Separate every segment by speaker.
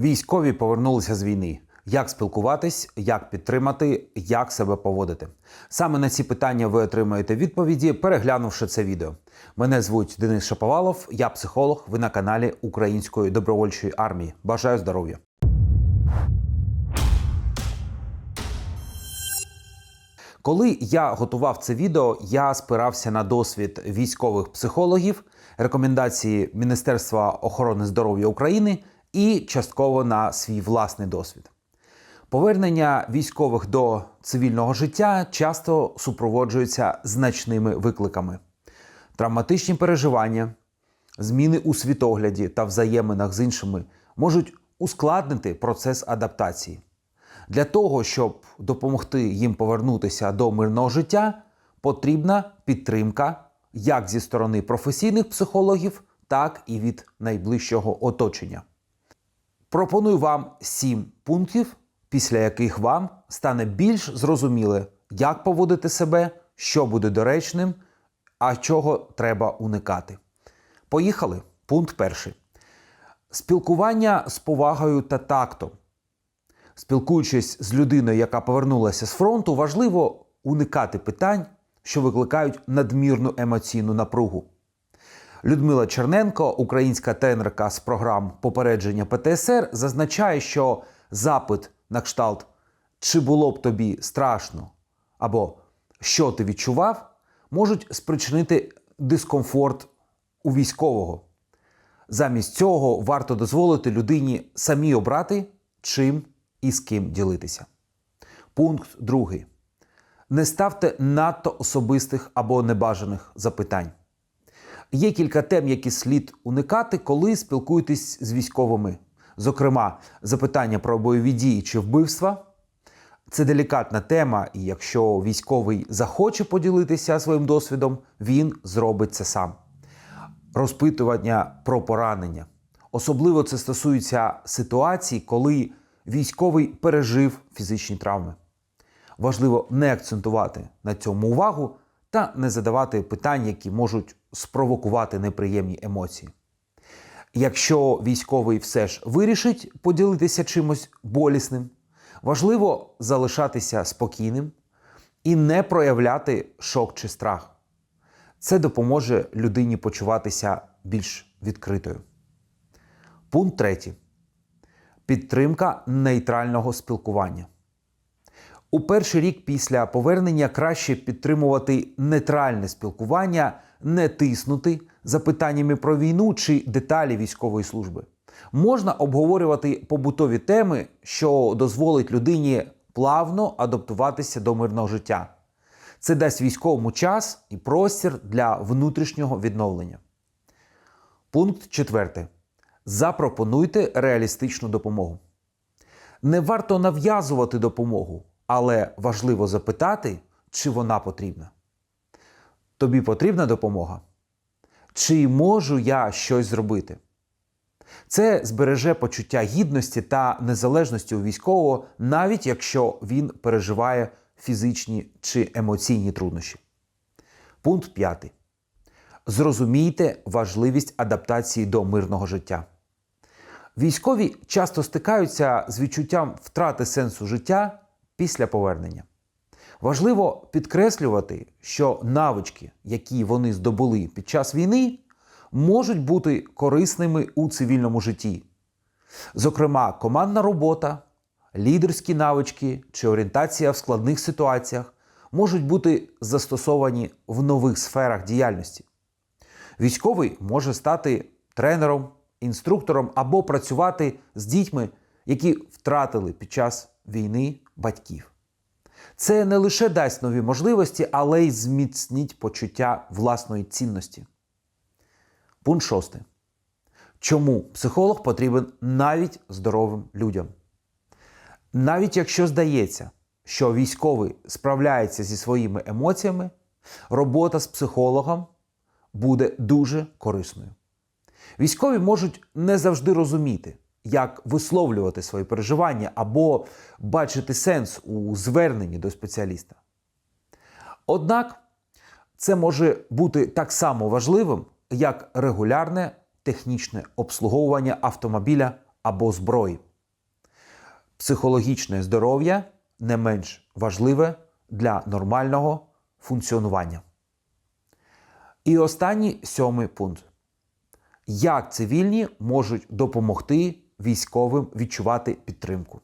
Speaker 1: Військові повернулися з війни. Як спілкуватись, як підтримати, як себе поводити? Саме на ці питання ви отримаєте відповіді, переглянувши це відео. Мене звуть Денис Шаповалов, я психолог. Ви на каналі Української добровольчої армії. Бажаю здоров'я! Коли я готував це відео, я спирався на досвід військових психологів, рекомендації Міністерства охорони здоров'я України і частково на свій власний досвід. Повернення військових до цивільного життя часто супроводжується значними викликами: травматичні переживання, зміни у світогляді та взаєминах з іншими можуть ускладнити процес адаптації. Для того, щоб допомогти їм повернутися до мирного життя, потрібна підтримка як зі сторони професійних психологів, так і від найближчого оточення. Пропоную вам сім пунктів, після яких вам стане більш зрозуміле, як поводити себе, що буде доречним, а чого треба уникати. Поїхали. Пункт перший. Спілкування з повагою та тактом. Спілкуючись з людиною, яка повернулася з фронту, важливо уникати питань, що викликають надмірну емоційну напругу. Людмила Черненко, українська тренерка з програм попередження ПТСР, зазначає, що запит на кшталт чи було б тобі страшно або що ти відчував, можуть спричинити дискомфорт у військового. Замість цього варто дозволити людині самі обрати, чим і з ким ділитися. Пункт другий. Не ставте надто особистих або небажаних запитань. Є кілька тем, які слід уникати, коли спілкуєтесь з військовими. Зокрема, запитання про бойові дії чи вбивства. Це делікатна тема, і якщо військовий захоче поділитися своїм досвідом, він зробить це сам. Розпитування про поранення. Особливо це стосується ситуацій, коли військовий пережив фізичні травми. Важливо не акцентувати на цьому увагу та не задавати питань, які можуть спровокувати неприємні емоції. Якщо військовий все ж вирішить поділитися чимось болісним, важливо залишатися спокійним і не проявляти шок чи страх. Це допоможе людині почуватися більш відкритою. Пункт третій. Підтримка нейтрального спілкування. У перший рік після повернення краще підтримувати нейтральне спілкування, не тиснути запитаннями про війну чи деталі військової служби. Можна обговорювати побутові теми, що дозволить людині плавно адаптуватися до мирного життя. Це дасть військовому час і простір для внутрішнього відновлення. Пункт 4. Запропонуйте реалістичну допомогу. Не варто нав'язувати допомогу, але важливо запитати, чи вона потрібна. Тобі потрібна допомога? Чи можу я щось зробити? Це збереже почуття гідності та незалежності у військового, навіть якщо він переживає фізичні чи емоційні труднощі. Пункт 5. Зрозумійте важливість адаптації до мирного життя. Військові часто стикаються з відчуттям втрати сенсу життя після повернення. Важливо підкреслювати, що навички, які вони здобули під час війни, можуть бути корисними у цивільному житті. Зокрема, командна робота, лідерські навички чи орієнтація в складних ситуаціях можуть бути застосовані в нових сферах діяльності. Військовий може стати тренером, інструктором або працювати з дітьми, які втратили під час війни батьків. Це не лише дасть нові можливості, але й зміцніть почуття власної цінності. Пункт 6. Чому психолог потрібен навіть здоровим людям? Навіть якщо здається, що військовий справляється зі своїми емоціями, робота з психологом буде дуже корисною. Військові можуть не завжди розуміти, як висловлювати свої переживання або бачити сенс у зверненні до спеціаліста. Однак це може бути так само важливим, як регулярне технічне обслуговування автомобіля або зброї. Психологічне здоров'я не менш важливе для нормального функціонування. І останній сьомий пункт. Як цивільні можуть допомогти військовим відчувати підтримку?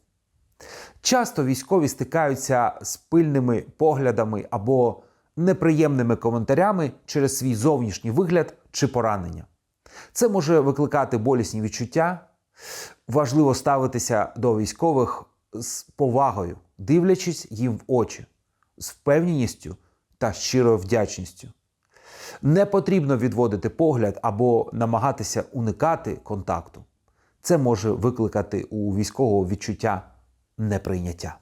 Speaker 1: Часто військові стикаються з пильними поглядами або неприємними коментарями через свій зовнішній вигляд чи поранення. Це може викликати болісні відчуття. Важливо ставитися до військових з повагою, дивлячись їм в очі, з впевненістю та щирою вдячністю. Не потрібно відводити погляд або намагатися уникати контакту. Це може викликати у військового відчуття неприйняття.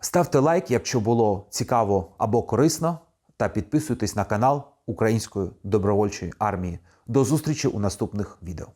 Speaker 1: Ставте лайк, якщо було цікаво або корисно, та підписуйтесь на канал Української добровольчої армії. До зустрічі у наступних відео.